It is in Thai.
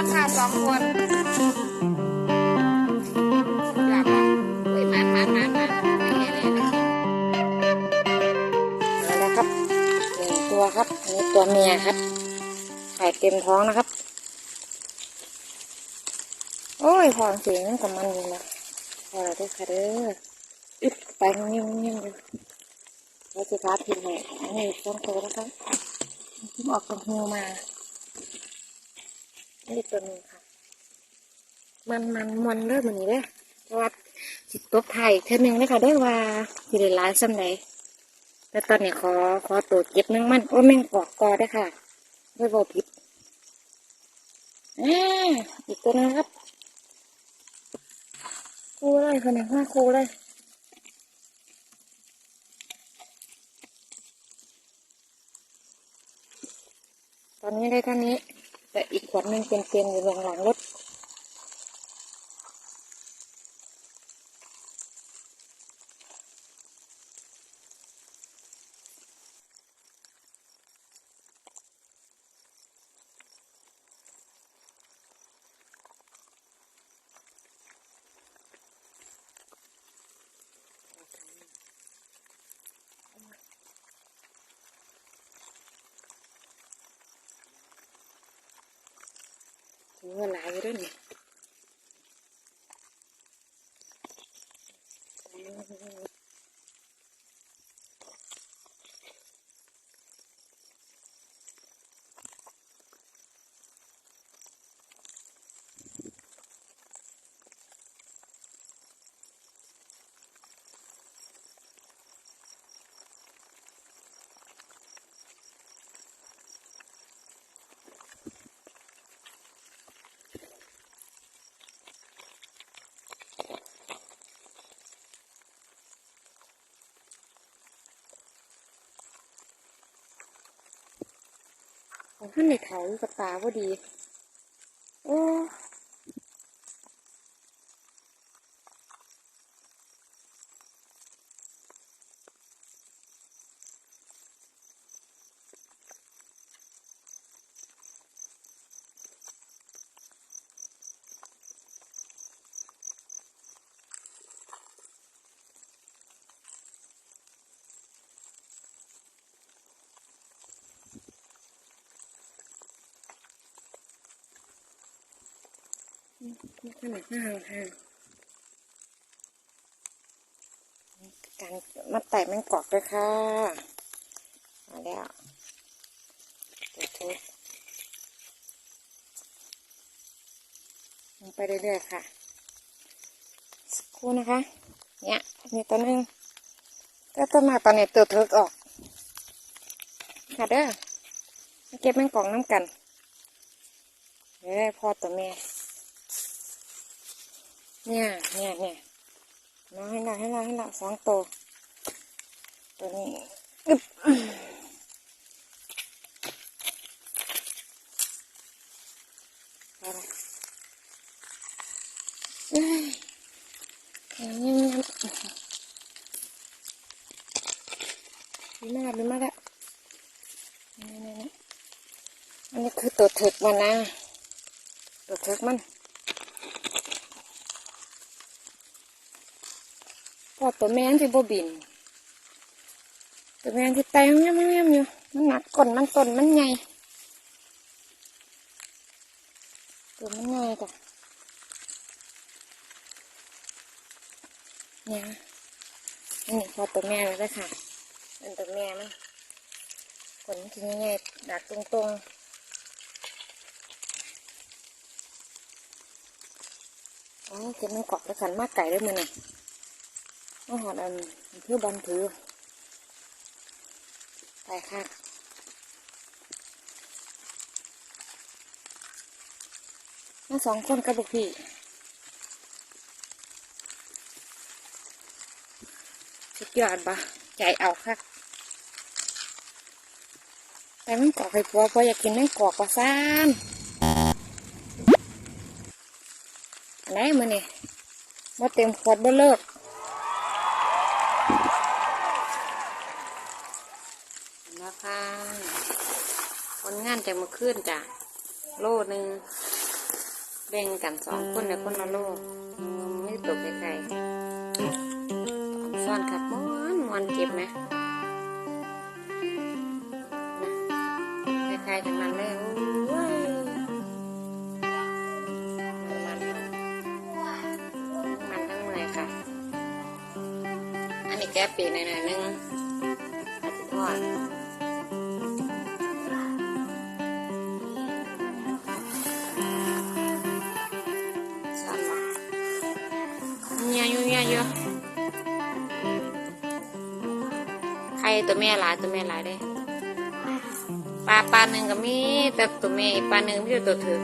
อนค่ะสองคนอยากมาอุ้ยมามามามาม่เห็นเลยนะมาแล้ครับนี่ตัวครับนนี้ตัวเมียครับไข่เต็มท้องนะครับ โอ้ยพองเสียงกับมันอยู่นะพอเราได้ค่ะเด้ออึดไปเงี้ยเงี้ยเลยแล้วสุดท้ายพิมพ์ให้อันี่ต้องโตนะครับเพิ่งออกจากเหียมา นี่ตัวหนึงค่ะ มันมันมันเริ่มมันนี้เด้อเพราะว่าสิตบไทยเท่านึงเลยค่ะเด้ว่าสิได้หลายสำไหนแต่ตอนนี้ขอขอตัวจเก็บแมงมันโอ้แม่งกอกกอได้ค่ะไม่บอกผิดอ่าอีกตัวนึงครับครูเลยคนนี้ว่าครูเลยตอนนี้ได้เท่านี้ แต่อีกขวดหนึงเป็นเตียนๆอยู่หลังหลังรถ ถือว่าหลายอยู่ด้วยนี่ ของท่านในเขาอยู่กับตาพอดี โอ้นี่ ขนาดหน้าห่าการมัดไต่แมงกอกด้วยค่ะมาแล้วตัวทุกลงไปเรื่อยๆค่ะ สักครู่นะคะ เนี่ยมีตัวนึงก็ต้นมาตอนนี้ตัวเทิกออก ค่ะเด้อเก็บแมงกอกน้ำกันเดี๋ยวได้พ่อตัวแม่ เนี่ยเนี่ยเนี่ยน้องให้เราให้เราให้เราสองตัวตัวนี้อึบไปละเอ้ยอย่างนี้มันดีมากดีมากแล้วนี่นี่นี่อันนี้คือตัวถึกมันนะตัวถึกมัน พอตัวแม่ที่บ่บิน ตัวแม่ที่ไตมันยังยังอยู่ มันหนักก้นมันต้นมันใหญ่ตัวมันใหญ่จ้ะเนี่ยอันนี้พอตัวแม่เลยนะค่ะเป็นตัวแม่มันขนมันใหญ่ดักตรงๆอ๋อเก็บมันเกาะไปขันมากไก่ได้มือหน่ย มาหอดอันเพื่อบันถือไปค่ะมาสองคนกับบุกพี่สุดยอดปะใจเอาค่ะแต่มันกรอกไข่ปัวพออยากกินมันกอกกว่าซ่านอันไหนมือนี่มาเต็มขวดบ่เลิก จากเมื่อคืนจ้ะโลหนึ่งแบ่งกันสองคนแต่คนละโลไม่ตกไกลๆซ่อนขับม้วนม้วนเก็บไหมใครทั้งานเลยโอ้ยมันมันทั้งเมื่ค่ะ อันนี้แก้ปีในหน่อยนึงอาจจะทอด เนี่ยอยู่เนี่ยอยู่ไข่ตัวแม่หลายตัวแม่หลายเด้ปลาปลาหนึ่งก็มีแต่ตัวแม่อีกปลาหนึ่งไม่ใช่ตัวถือ